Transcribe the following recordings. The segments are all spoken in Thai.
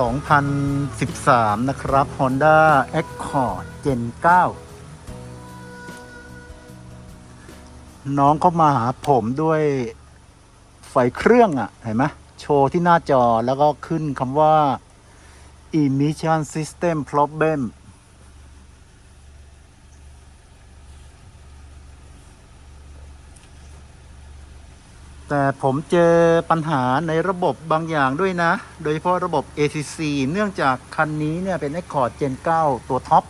2013 นะครับ Honda Accord Gen 9 น้องเข้ามาหาผมด้วยไฟเครื่องอะ่ะ เห็นไหมโชว์ที่หน้าจอแล้วก็ขึ้นคำว่า emission system problem แต่ผมเจอปัญหาในระบบบางอย่างด้วยนะ โดยเฉพาะระบบ ACC เนื่องจากคันนี้เนี่ยเป็น Accord Gen 9 ตัวท็อป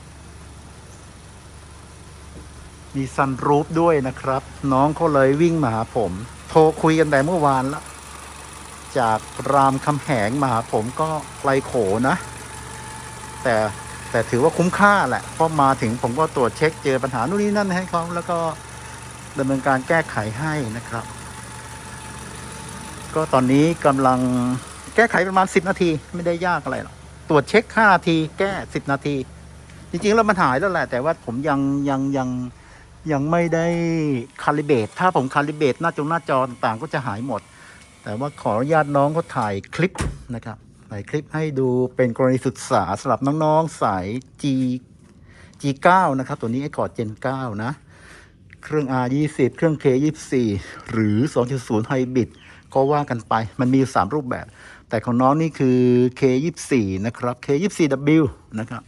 มีซันรูฟด้วยนะครับ น้องเขาเลยวิ่งมาหาผม โทรคุยกันแต่เมื่อวานแล้วจากรามคำแหงมาหาผมก็ไกลโขนะ แต่แต่ถือว่าคุ้มค่าแหละเพราะมาถึงผมก็ตรวจเช็คเจอปัญหานู่นนี่นั่นให้เขาแล้วก็ดำเนินการแก้ไขให้นะครับ ก็ตอนนี้กำลังแก้ไขประมาณ 10 นาทีไม่ได้ยากอะไรหรอกตรวจเช็ค 5 นาที แก้ 10 นาที จริงๆ แล้วมันหายแล้วแหละ แต่ว่าผมยังยังยังยังไม่ได้คาลิเบตถ้าผมคาลิเบตหน้าจงหน้าจอต่างๆ ก็จะหายหมด แต่ว่าขออนุญาตน้องเขาถ่ายคลิปนะครับถ่ายคลิปให้ดูเป็นกรณีศึกษาสำหรับน้องๆสาย G G9 นะครับ ตัวนี้ Accord Gen 9 นะ เครื่อง R20 เครื่อง K24 หรือ 2.0 Hybrid ก็ว่ากันไป มันมี 3 รูปแบบ แต่ของน้องนี่คือ K24 นะครับ K24W นะครับ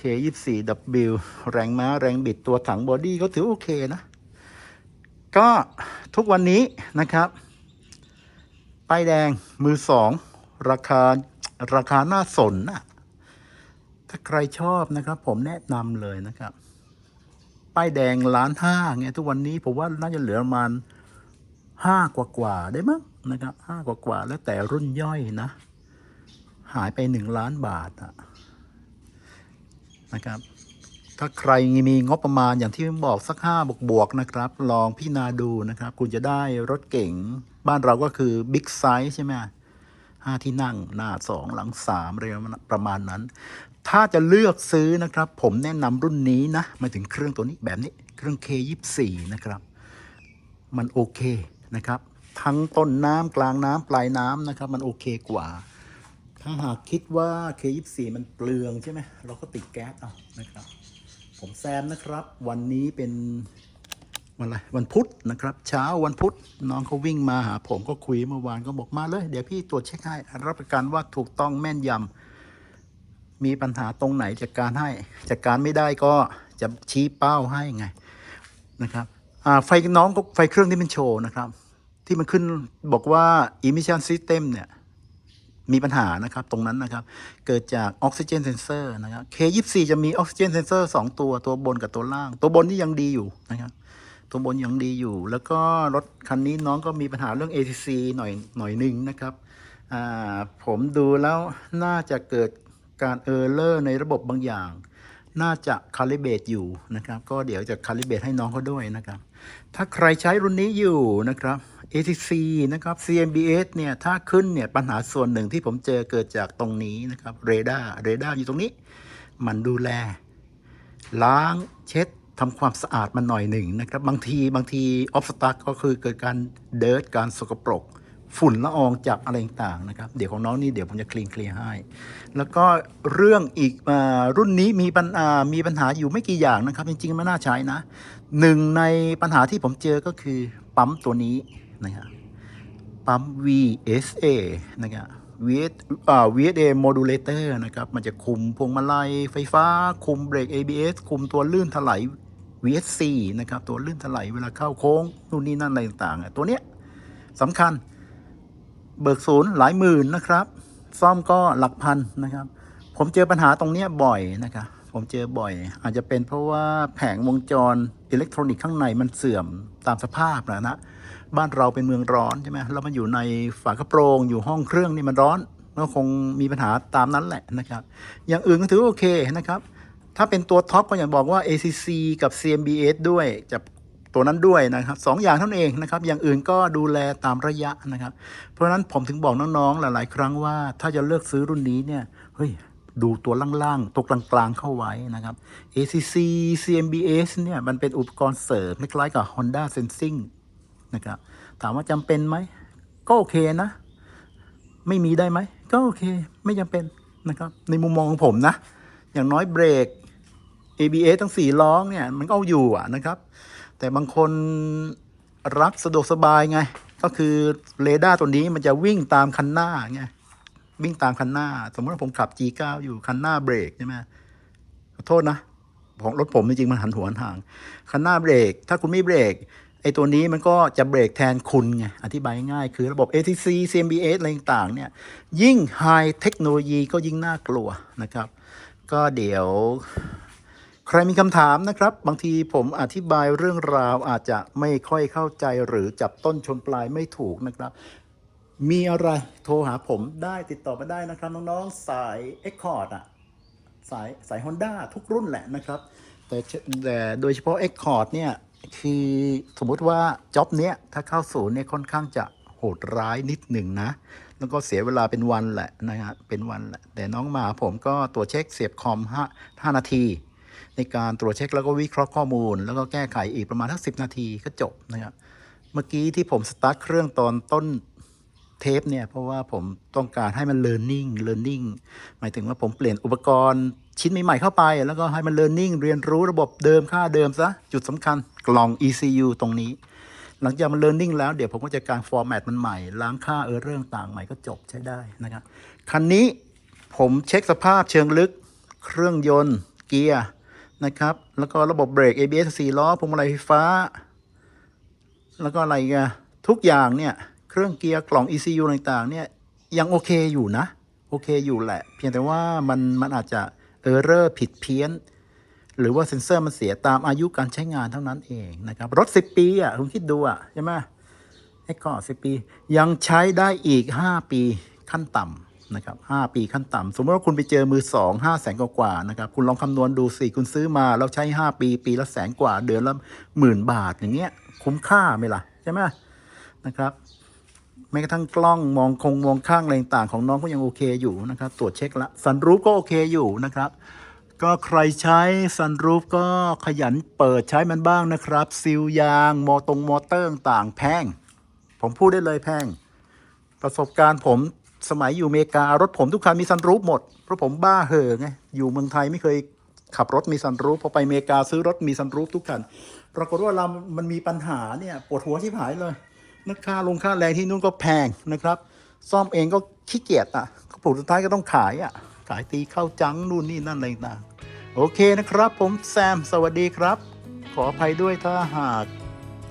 K24W แรงม้าแรงบิดตัวถังบอดี้ก็ถือโอเคนะ ก็ทุกวันนี้นะครับ ป้ายแดงมือสองราคาราคาน่าสนนะถ้าใครชอบนะครับ ผมแนะนำเลยนะครับ ป้ายแดงล้านห้าไงทุกวันนี้ผมว่าน่าจะเหลือประมาณ ห้ากว่ากว่าได้มั้งนะครับห้ากว่ากว่าแล้วแต่รุ่นย่อยนะ หายไปหนึ่งล้านบาทอะนะครับ ถ้าใครมีงบประมาณอย่างที่ผมบอกสักห้าบวกบวกๆนะครับ ลองพิจารณาดูนะครับ คุณจะได้รถเก๋งบ้านเราก็คือบิ๊กไซส์ใช่ไหมห้าที่นั่งหน้าสองหลังสามอะไรประมาณนั้น ถ้าจะเลือกซื้อนะครับ ผมแนะนำรุ่นนี้นะมาถึงเครื่องตัวนี้แบบนี้ เครื่อง K24 นะครับ มันโอเค นะครับ ทั้งต้นน้ำกลางน้ำปลายน้ำนะครับ มันโอเคกว่า ถ้าหากคิดว่า K24 มันเปลืองใช่ไหมเราก็ติดแก๊สเอานะครับ ผมแซมนะครับ วันนี้เป็นวันอะไรวันพุธนะครับ เช้าวันพุธน้องเขาวิ่งมาหาผมก็คุยเมื่อวานก็บอกมาเลย เดี๋ยวพี่ตรวจเช็คให้รับประกันว่าถูกต้องแม่นยำมีปัญหาตรงไหนจัดการให้จัดการไม่ได้ก็จะชี้เป้าให้ไงนะครับ ไฟน้องก็ไฟเครื่องที่เป็นโชว์นะครับ ที่มันขึ้นบอกว่า emission system เนี่ย มีปัญหานะครับ ตรงนั้นนะครับ เกิดจากออกซิเจนเซนเซอร์นะครับ K24 จะมีออกซิเจนเซนเซอร์2ตัวตัวบนกับตัวล่าง ตัวบนนี่ยังดีอยู่นะครับตัวบนยังดีอยู่ แล้วก็รถคันนี้น้องก็มีปัญหาเรื่อง ATC หน่อยหน่อยหนึ่งนะครับผมดูแล้วน่าจะเกิดการเออร์เลอร์ในระบบบางอย่าง น่าจะคาลิเบตอยู่นะครับ ก็เดี๋ยวจะคาลิเบตให้น้องเขาด้วยนะครับ ถ้าใครใช้รุ่นนี้อยู่นะครับ ATC นะครับ CMBS เนี่ยถ้าขึ้นเนี่ยปัญหาส่วนหนึ่งที่ผมเจอเกิดจากตรงนี้นะครับเรดาร์เรดาร์อยู่ตรงนี้ มันดูแล ล้างเช็ดทำความสะอาดมันหน่อยหนึ่งนะครับ บางทีบางทีออฟสตั k ก็คือเกิดการเดิร์ดการสกปรก ฝุ่นละอองจากอะไรต่างๆนะครับ เดี๋ยวของน้องนี่เดี๋ยวผมจะคลีนเคลียร์ให้ แล้วก็เรื่องอีกอรุ่นนี้มีปัญหามีปัญหาอยู่ไม่กี่อย่างนะครับ จริงๆไม่น่าใช้นะหนึ่งในปัญหาที่ผมเจอก็คือปั๊มตัวนี้นะครับปั๊ม VSA นะครับ VS อ่า VSA modulator นะครับ มันจะคุมพวงมาลัยไฟฟ้า คุมเบรก ABS คุมตัวลื่นถลาย VSC นะครับ ตัวลื่นถลายเวลาเข้าโค้งนู่นนี่นั่นอะไรต่างๆ ตัวเนี้ยสำคัญ เบิกศูนย์หลายหมื่นนะครับ ซ่อมก็หลักพันนะครับ ผมเจอปัญหาตรงนี้บ่อยนะครับ ผมเจอบ่อย อาจจะเป็นเพราะว่าแผงวงจรอิเล็กทรอนิกส์ข้างในมันเสื่อมตามสภาพนะนะบ้านเราเป็นเมืองร้อนใช่ไหมแล้วมันอยู่ในฝากระโปรงอยู่ห้องเครื่องนี่มันร้อนก็คงมีปัญหาตามนั้นแหละนะครับ อย่างอื่นก็ถือโอเคนะครับ ถ้าเป็นตัวท็อปก็อย่างบอกว่า ACC กับ CMBS ด้วยจะ ตัวนั้นด้วยนะครับสองอย่างเท่านั้นเองนะครับอย่างอื่นก็ดูแลตามระยะนะครับ เพราะฉะนั้นผมถึงบอกน้องๆหลาย ๆ ครั้งว่าถ้าจะเลือกซื้อรุ่นนี้เนี่ยเฮ้ยดูตัวล่างๆ ตัวกลางๆ เข้าไว้นะครับ ACC CMBS เนี่ยมันเป็นอุปกรณ์เสริมคล้ายกับ Honda Sensing นะครับถามว่าจำเป็นไหม ก็โอเคนะ ไม่มีได้ไหม ก็โอเคไม่จำเป็นนะครับในมุมมองของผมนะ อย่างน้อยเบรก ABS ทั้งสี่ล้อเนี่ย มันก็เอาอยู่อะนะครับ แต่บางคนรักสะดวกสบายไง ก็คือเรดาร์ตัวนี้มันจะวิ่งตามคันหน้าไงวิ่งตามคันหน้า สมมติว่าผมขับ G9 อยู่คันหน้าเบรกใช่ไหมขอโทษนะของรถผมจริงๆมันหันหัวหันห่าง คันหน้าเบรก ถ้าคุณไม่เบรกไอ้ตัวนี้มันก็จะเบรกแทนคุณไง อธิบายง่ายคือระบบ ATC CMBS อะไรต่างๆ เนี่ย ยิ่งไฮเทคโนโลยีก็ยิ่งน่ากลัวนะครับ ก็เดี๋ยว ใครมีคำถามนะครับ บางทีผมอธิบายเรื่องราวอาจจะไม่ค่อยเข้าใจหรือจับต้นชนปลายไม่ถูกนะครับ มีอะไรโทรหาผมได้ติดต่อมาได้นะครับ น้องๆ สาย e x c o r d อะสายสาย Honda ทุกรุ่นแหละนะครับ แต่แต่โดยเฉพาะ e x c o r d เนี่ยคือสมมุติว่าจ็อบเนี้ยถ้าเข้าศูนย์เนี่ยค่อนข้างจะโหดร้ายนิดหนึ่งนะ แล้วก็เสียเวลาเป็นวันแหละนะฮะเป็นวันแหละแต่น้องหมาผมก็ตรวเช็คเสียบคอม5 5นาที ในการตรวจเช็คแล้วก็วิเคราะห์ข้อมูล แล้วก็แก้ไขอีกประมาณทั้งสินาทีก็จบนะครับเมื่อกี้ที่ผมสตาร์ทเครื่องตอนต้นเทปเนี่ยเพราะว่าผมต้องการให้มัน learning learning หมายถึงว่าผมเปลี่ยนอุปกรณ์ชิ้นใหม่ๆเข้าไป แล้วก็ให้มัน learning เรียนรู้ระบบเดิมค่าเดิมซะ จุดสำคัญกล่อง ECU ตรงนี้ หลังจากมัน learning แล้วเดี๋ยวผมก็จะการฟอร์แมตมันใหม่ ล้างค่าเออเรื่องต่างใหม่ก็จบใช้ได้นะครับคันนี้ผมเช็คสภาพเชิงลึก เครื่องยนต์เกียร์ นะครับ แล้วก็ระบบเบรก ABS 4ล้อพวงมาลัยไฟฟ้า แล้วก็อะไรกันทุกอย่างเนี่ยเครื่องเกียร์กล่อง ECU ต่างๆ เนี่ยยังโอเคอยู่นะ โอเคอยู่แหละ เพียงแต่ว่ามันมันอาจจะเออร์เรอร์ผิดเพี้ยน หรือว่าเซ็นเซอร์มันเสียตามอายุการใช้งานเท่านั้นเองนะครับ รถ 10 ปีอะคุณคิดดูอะใช่ไหมไอ้ก่อน10 ปี ยังใช้ได้อีก 5 ปีขั้นต่ำ นะครับ5ปีขั้นต่ำสมมติว่าคุณไปเจอมือ 2 5แสนกว่านะครับคุณลองคำนวณดูสิคุณซื้อมาแล้วใช้ 5 ปี ปีละแสนกว่า เดือนละหมื่นบาทอย่างเงี้ยคุ้มค่าไหมล่ะใช่ไหมนะครับแม้กระทั่งกล้องมองคงมองข้างอะไรต่างของน้องก็ยังโอเคอยู่นะครับตรวจเช็คละซันรูฟก็โอเคอยู่นะครับก็ใครใช้ซันรูฟก็ขยันเปิดใช้มันบ้างนะครับ ซิลยาง มอตรงมอเตอร์ต่างแพง ผมพูดได้เลยแพง ประสบการณ์ผม สมัยอยู่อเมริการถผมทุกคันมีซันรูฟหมด เพราะผมบ้าเห่อไงอยู่เมืองไทยไม่เคยขับรถมีซันรูฟพอไปอเมริกาซื้อรถมีซันรูฟทุกคันปรากฏว่าเรามันมีปัญหาเนี่ยปวดหัวที่หายเลยนักค่าลงค่าแรงที่นู่นก็แพงนะครับ ซ่อมเองก็ขี้เกียจอะผลสุดท้ายก็ต้องขายอะขายตีเข้าจังนู่นนี่นั่นอะไรต่างโอเคนะครับ ผมแซมสวัสดีครับ ขออภัยด้วยถ้าหาก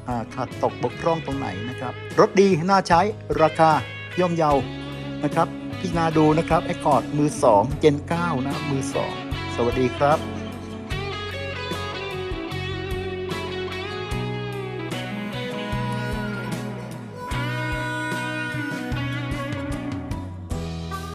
หากขาดตกบกพร่องตรงไหนนะครับ รถดีน่าใช้ราคาย่อมเยา นะครับพี่นาดูนะครับไอคอร์ดมือ 2 Gen 9 นะมือ 2 สวัสดีครับ